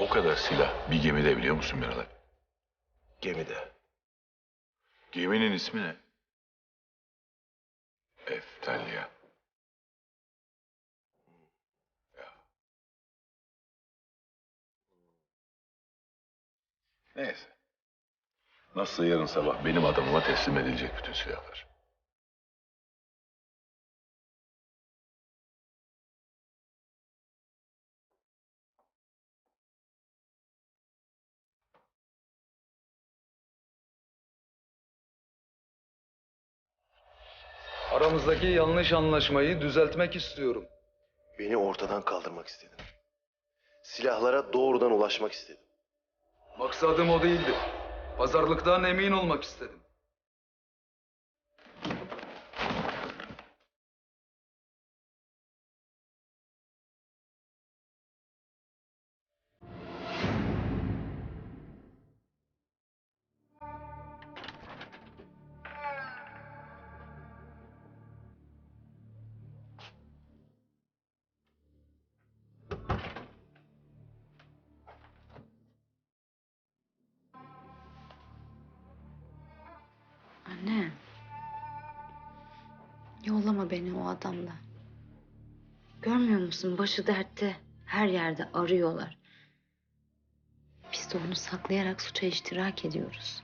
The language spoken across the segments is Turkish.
O kadar silah bir gemide biliyor musun Miralay? Gemide. Geminin ismi ne? Eftalya. Ya. Neyse. Nasılsa yarın sabah benim adamıma teslim edilecek bütün silahlar. Aramızdaki yanlış anlaşmayı düzeltmek istiyorum. Beni ortadan kaldırmak istedin. Silahlara doğrudan ulaşmak istedin. Maksadım o değildi. Pazarlıktan emin olmak istedim. Yollama beni o adamla. Görmüyor musun? Başı dertte. Her yerde arıyorlar. Biz de onu saklayarak suça iştirak ediyoruz.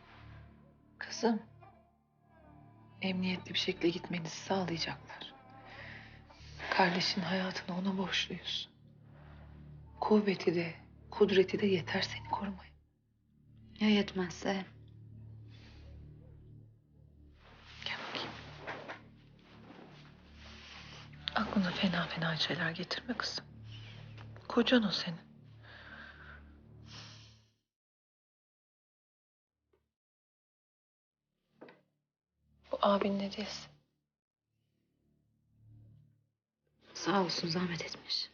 Kızım, emniyetli bir şekilde gitmenizi sağlayacaklar. Kardeşin hayatını ona borçluyuz. Kuvveti de, kudreti de yeter seni korumaya. Ya yetmezse? Aklına fena fena şeyler getirme kızım. Kocan o senin. Bu abinin hediyesi. Sağ olsun zahmet etmiş.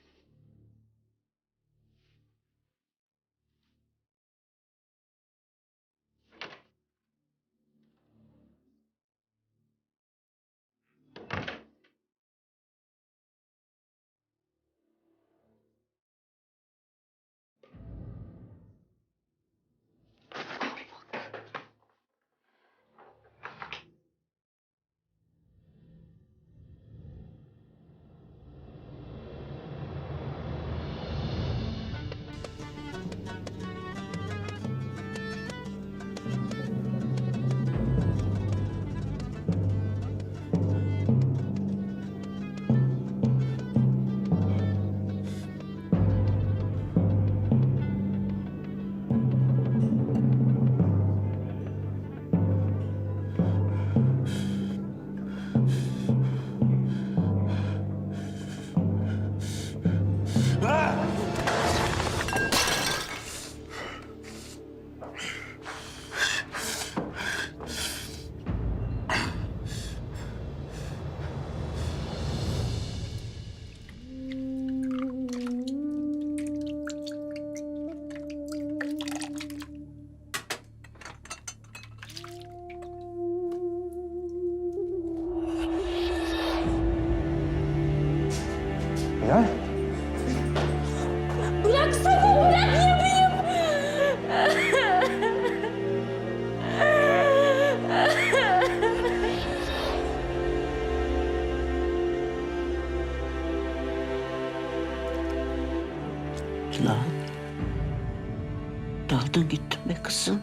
Be kızım.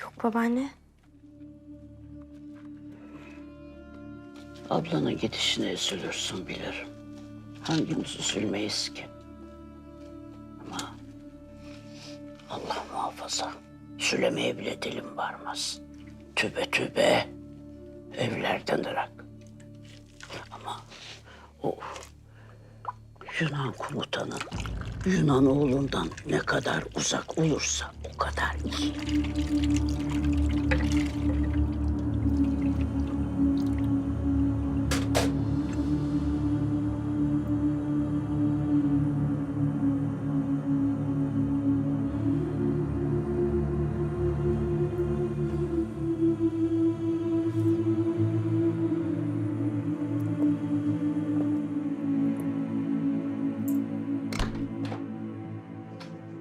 Yok babaanne. Ablanın gidişine üzülürsün bilirim. Hangimiz üzülmeyiz ki? Ama Allah muhafaza. Söylemeye bile dilim varmaz. Tübe tübe evlerden ırak. Ama o Yunan komutanın Yunan oğlundan ne kadar uzak olursa o kadar iyi.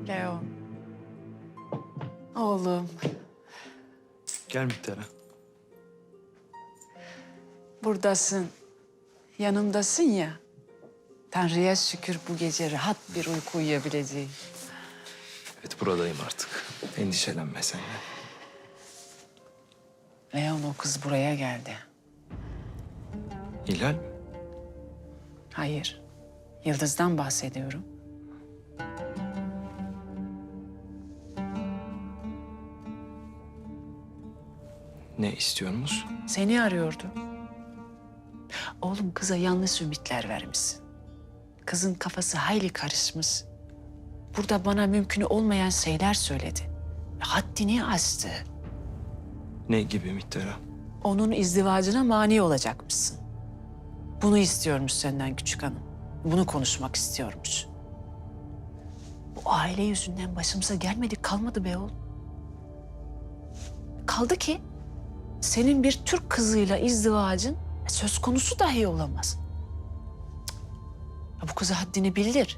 Leon. Oğlum. Gel Miktar'a. Buradasın. Yanımdasın ya. Tanrı'ya şükür bu gece rahat bir uyku uyuyabileceğim. Evet buradayım artık. Endişelenme sen de. Leon o kız buraya geldi. Hilal mi? Hayır. Yıldız'dan bahsediyorum. Ne istiyorsunuz? Seni arıyordu. Oğlum kıza yanlış ümitler vermişsin. Kızın kafası hayli karışmış. Burada bana mümkün olmayan şeyler söyledi. Haddini aştı. Ne gibi Miktar'a? Onun izdivacına mani olacakmışsın. Bunu istiyormuş senden küçük hanım. Bunu konuşmak istiyormuş. Bu aile yüzünden başımıza gelmedi kalmadı be oğlum. Kaldı ki senin bir Türk kızıyla izdivacın söz konusu dahi olamaz. Ya bu kıza haddini bildir.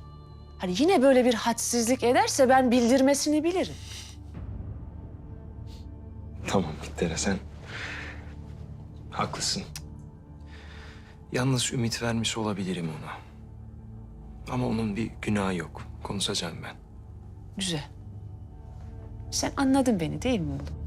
Hani yine böyle bir hadsizlik ederse ben bildirmesini bilirim. Tamam Miktar'a sen haklısın. Yalnız ümit vermiş olabilirim ona. Ama onun bir günahı yok. Konuşacağım ben. Güzel. Sen anladın beni değil mi oğlum?